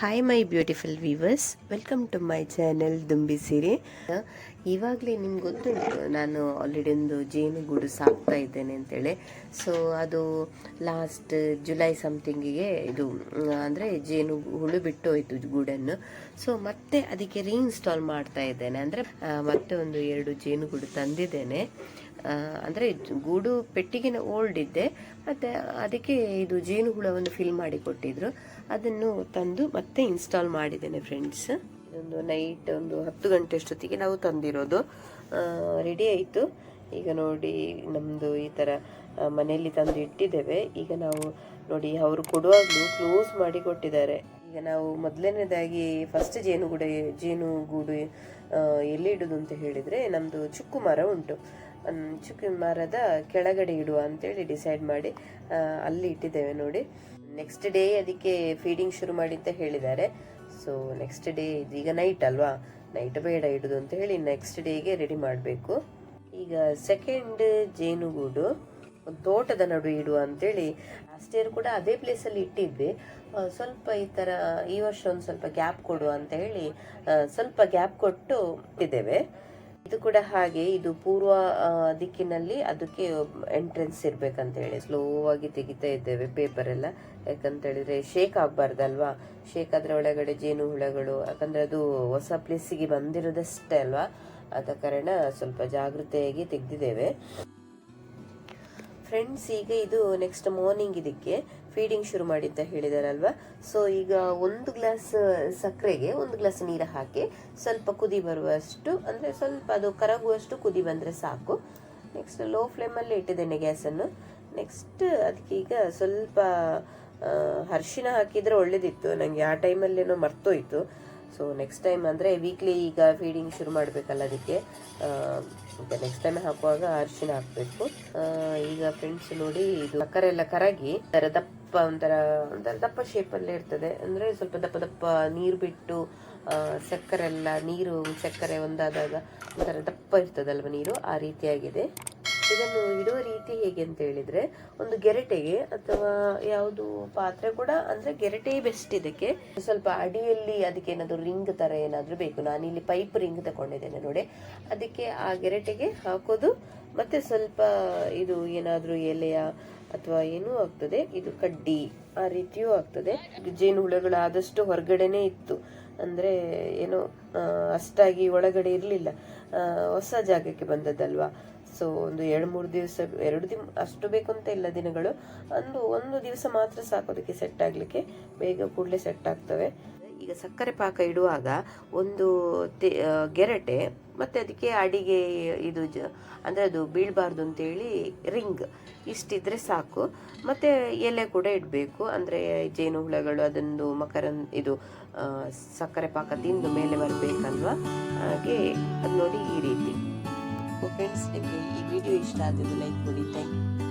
Hi my beautiful viewers welcome to my channel ದುಂಬಿ ಸೀರೆ ಇವಾಗಲೇ ನಿಮ್ಗೆ ಗೊತ್ತುಂಟು, ನಾನು ಆಲ್ರೆಡಿ ಒಂದು ಜೇನುಗೂಡು ಸಾಕ್ತಾ ಇದ್ದೇನೆ ಅಂತೇಳಿ. ಸೊ ಅದು ಲಾಸ್ಟ್ ಜುಲೈ ಸಮಥಿಂಗಿಗೆ ಇದು, ಅಂದರೆ ಜೇನು ಹುಳು ಬಿಟ್ಟು ಹೋಯ್ತು ಗೂಡನ್ನು. ಸೊ ಮತ್ತೆ ಅದಕ್ಕೆ ರೀಇನ್ಸ್ಟಾಲ್ ಮಾಡ್ತಾ ಇದ್ದೇನೆ. ಅಂದರೆ ಮತ್ತೆ ಒಂದು ಎರಡು ಜೇನುಗೂಡು ತಂದಿದ್ದೇನೆ. ಅಂದ್ರೆ ಗೂಡು ಪೆಟ್ಟಿಗೆನ ಓಲ್ಡ್ ಇದ್ದೆ ಮತ್ತೆ ಅದಕ್ಕೆ ಇದು ಜೇನುಹುಳವನ್ನು ಫಿಲ್ ಮಾಡಿ ಕೊಟ್ಟಿದ್ರು. ಅದನ್ನು ತಂದು ಮತ್ತೆ ಇನ್ಸ್ಟಾಲ್ ಮಾಡಿದ್ದೇನೆ ಫ್ರೆಂಡ್ಸ್ ಇದೊಂದು ನೈಟ್ ಒಂದು ಹತ್ತು ಗಂಟೆ ಅಷ್ಟೊತ್ತಿಗೆ ನಾವು ತಂದಿರೋದು. ರೆಡಿ ಆಯಿತು. ಈಗ ನೋಡಿ ನಮ್ಮದು ಈ ಥರ ಮನೆಯಲ್ಲಿ ತಂದು ಇಟ್ಟಿದ್ದೇವೆ. ಈಗ ನಾವು ನೋಡಿ ಅವರು ಕೊಡುವಾಗಲೂ ಕ್ಲೋಸ್ ಮಾಡಿ ಕೊಟ್ಟಿದ್ದಾರೆ. ಈಗ ನಾವು ಮೊದಲನೇದಾಗಿ ಫಸ್ಟ್ ಜೇನುಗೂಡು ಜೇನುಗೂಡು ಎಲ್ಲಿ ಇಡುದು ಅಂತ ಹೇಳಿದರೆ ನಮ್ಮದು ಚುಕ್ಕು ಮರ ಉಂಟು. ಚುಕ್ಕು ಮರದ ಕೆಳಗಡೆ ಇಡುವ ಅಂತೇಳಿ ಡಿಸೈಡ್ ಮಾಡಿ ಅಲ್ಲಿ ಇಟ್ಟಿದ್ದೇವೆ ನೋಡಿ. ನೆಕ್ಸ್ಟ್ ಡೇ ಅದಕ್ಕೆ ಫೀಡಿಂಗ್ ಶುರು ಮಾಡಿ ಅಂತ ಹೇಳಿದ್ದಾರೆ ಸೊ ನೆಕ್ಸ್ಟ್ ಡೇ ಈಗ ನೈಟ್ ಅಲ್ವಾ? ನೈಟ್ ಬೇಡ ಇಡುದು ಅಂತ ಹೇಳಿ ನೆಕ್ಸ್ಟ್ ಡೇಗೆ ರೆಡಿ ಮಾಡಬೇಕು. ಈಗ ಸೆಕೆಂಡ್ ಜೇನುಗೂಡು, ತೋಟದ ನಡುವೆ ಇಡುವ ಅಂತೇಳಿ ಲಾಸ್ಟ್ ಇಯರ್ ಕೂಡ ಅದೇ ಪ್ಲೇಸಲ್ಲಿ ಇಟ್ಟಿದ್ವಿ. ಸ್ವಲ್ಪ ಈ ಥರ ಈ ವರ್ಷ ಒಂದು ಸ್ವಲ್ಪ ಗ್ಯಾಪ್ ಕೊಡುವ ಅಂತ ಹೇಳಿ ಸ್ವಲ್ಪ ಗ್ಯಾಪ್ ಕೊಟ್ಟು ಇದ್ದೇವೆ ಇದು ಕೂಡ ಹಾಗೆ, ಇದು ಪೂರ್ವ ದಿಕ್ಕಿನಲ್ಲಿ ಅದಕ್ಕೆ ಎಂಟ್ರೆನ್ಸ್ ಇರ್ಬೇಕಂತ ಹೇಳಿ. ಸ್ಲೋ ಆಗಿ ತೆಗಿತಾ ಇದ್ದೇವೆ ಪೇಪರ್ ಎಲ್ಲ. ಯಾಕಂತ ಹೇಳಿದ್ರೆ ಶೇಕ್ ಆಗ್ಬಾರ್ದಲ್ವಾ? ಶೇಕ್ ಆದ್ರೆ ಒಳಗಡೆ ಜೇನು ಹುಳಗಳು, ಯಾಕಂದ್ರೆ ಅದು ಹೊಸ ಪ್ಲೇಸಿಗೆ ಬಂದಿರೋದಷ್ಟೇ ಅಲ್ವಾ? ಆದ ಕಾರಣ ಸ್ವಲ್ಪ ಜಾಗೃತೆಯಾಗಿ ತೆಗೆದಿದ್ದೇವೆ. ಫ್ರೆಂಡ್ಸ್ ಈಗ ಇದು ನೆಕ್ಸ್ಟ್ ಮಾರ್ನಿಂಗ್ ಇದಕ್ಕೆ ಫೀಡಿಂಗ್ ಶುರು ಮಾಡಿ ಅಂತ ಹೇಳಿದಾರಲ್ವಾ? ಸೊ ಈಗ ಒಂದು ಗ್ಲಾಸ್ ಸಕ್ಕರೆಗೆ ಒಂದು ಗ್ಲಾಸ್ ನೀರು ಹಾಕಿ ಸ್ವಲ್ಪ ಕುದಿ ಬರುವಷ್ಟು, ಅಂದರೆ ಸ್ವಲ್ಪ ಅದು ಕರಗುವಷ್ಟು ಕುದಿ ಬಂದರೆ ಸಾಕು. ನೆಕ್ಸ್ಟ್ ಲೋ ಫ್ಲೇಮಲ್ಲಿ ಇಟ್ಟಿದ್ದೇನೆ ಗ್ಯಾಸನ್ನು ನೆಕ್ಸ್ಟ್ ಅದಕ್ಕೆ ಈಗ ಸ್ವಲ್ಪ ಅರಿಶಿನ ಹಾಕಿದರೆ ಒಳ್ಳೇದಿತ್ತು. ನನಗೆ ಆ ಟೈಮಲ್ಲೇನೋ ಮರ್ತೋಯ್ತು. ಸೊ ನೆಕ್ಸ್ಟ್ ಟೈಮ್ ಅಂದರೆ ವೀಕ್ಲಿ ಈಗ ಫೀಡಿಂಗ್ ಶುರು ಮಾಡಬೇಕಲ್ಲ ಅದಕ್ಕೆ. ನೆಕ್ಸ್ಟ್ ಟೈಮ್ ಹಾಕುವಾಗ ಅರಿಶಿನ ಹಾಕಬೇಕು. ಈಗ ಫ್ರೆಂಡ್ಸ್ ನೋಡಿ ಇದು ಸಕ್ಕರೆ ಎಲ್ಲ ಕರಗಿ, ಒಂಥರ ದಪ್ಪ, ಒಂಥರ ಒಂಥರ ದಪ್ಪ ಶೇಪಲ್ಲೇ ಇರ್ತದೆ. ಅಂದರೆ ಸ್ವಲ್ಪ ದಪ್ಪ ದಪ್ಪ ನೀರು ಬಿಟ್ಟು ಸಕ್ಕರೆ ಎಲ್ಲ, ನೀರು, ಸಕ್ಕರೆ ಒಂದಾದಾಗ ಒಂಥರ ದಪ್ಪ ಇರ್ತದಲ್ವ ನೀರು, ಆ ರೀತಿಯಾಗಿದೆ. ಇದನ್ನು ಇಡುವ ರೀತಿ ಹೇಗೆ ಅಂತ ಹೇಳಿದರೆ, ಒಂದು ಗೆರೆಟೆಗೆ ಅಥವಾ ಯಾವುದು ಪಾತ್ರೆ ಕೂಡ, ಅಂದರೆ ಗೆರೆಟೆ ಬೆಸ್ಟ್ ಇದಕ್ಕೆ. ಸ್ವಲ್ಪ ಅಡಿಯಲ್ಲಿ ಅದಕ್ಕೆ ಏನಾದರೂ ರಿಂಗ್ ಥರ ಏನಾದರೂ ಬೇಕು. ನಾನಿಲ್ಲಿ ಪೈಪ್ ರಿಂಗ್ ತಗೊಂಡಿದ್ದೇನೆ ನೋಡಿ. ಅದಕ್ಕೆ ಆ ಗೆರೆಟೆಗೆ ಹಾಕೋದು, ಮತ್ತು ಸ್ವಲ್ಪ ಇದು ಏನಾದರೂ ಎಲೆಯ ಅಥವಾ ಏನೂ ಆಗ್ತದೆ. ಇದು ಕಡ್ಡಿ ಆ ರೀತಿಯೂ ಆಗ್ತದೆ. ಜೇನು ಹುಳಗಳು ಆದಷ್ಟು ಹೊರಗಡೆನೇ ಇತ್ತು. ಅಂದರೆ ಏನೋ ಅಷ್ಟಾಗಿ ಒಳಗಡೆ ಇರಲಿಲ್ಲ. ಹೊಸ ಜಾಗಕ್ಕೆ ಬಂದದ್ದಲ್ವಾ? ಸೊ ಒಂದು ಎರಡು ಮೂರು ದಿವಸ, ಎರಡು ದಿನ ಅಷ್ಟು ಬೇಕು ಅಂತ ಇಲ್ಲ ದಿನಗಳು. ಒಂದು ಒಂದು ದಿವಸ ಮಾತ್ರ ಸಾಕು ಅದಕ್ಕೆ ಸೆಟ್ ಆಗಲಿಕ್ಕೆ. ಬೇಗ ಕೂಡಲೇ ಸೆಟ್ ಆಗ್ತವೆ. ಈಗ ಸಕ್ಕರೆ ಪಾಕ ಇಡುವಾಗ ಒಂದು ಗೆರಟೆ, ಮತ್ತೆ ಅದಕ್ಕೆ ಅಡಿಗೆ ಇದು ಜ, ಅಂದರೆ ಅದು ಬೀಳಬಾರ್ದು ಅಂತೇಳಿ ರಿಂಗ್ ಇಷ್ಟಿದ್ರೆ ಸಾಕು. ಮತ್ತೆ ಎಲೆ ಕೂಡ ಇಡಬೇಕು. ಅಂದರೆ ಜೇನು ಹುಳಗಳು ಅದೊಂದು ಮಕರನ್, ಇದು ಸಕ್ಕರೆ ಪಾಕ ತಿಂದು ಮೇಲೆ ಬರಬೇಕಲ್ವ? ಹಾಗೆ ಅದು ನೋಡಿ ಈ ರೀತಿ. ಫ್ರೆಂಡ್ಸ್ ನಿಮಗೆ ಈ ವಿಡಿಯೋ ಇಷ್ಟ ಆದ್ರೆ ಲೈಕ್ ಕೊಡಿ ಥ್ಯಾಂಕ್ ಯು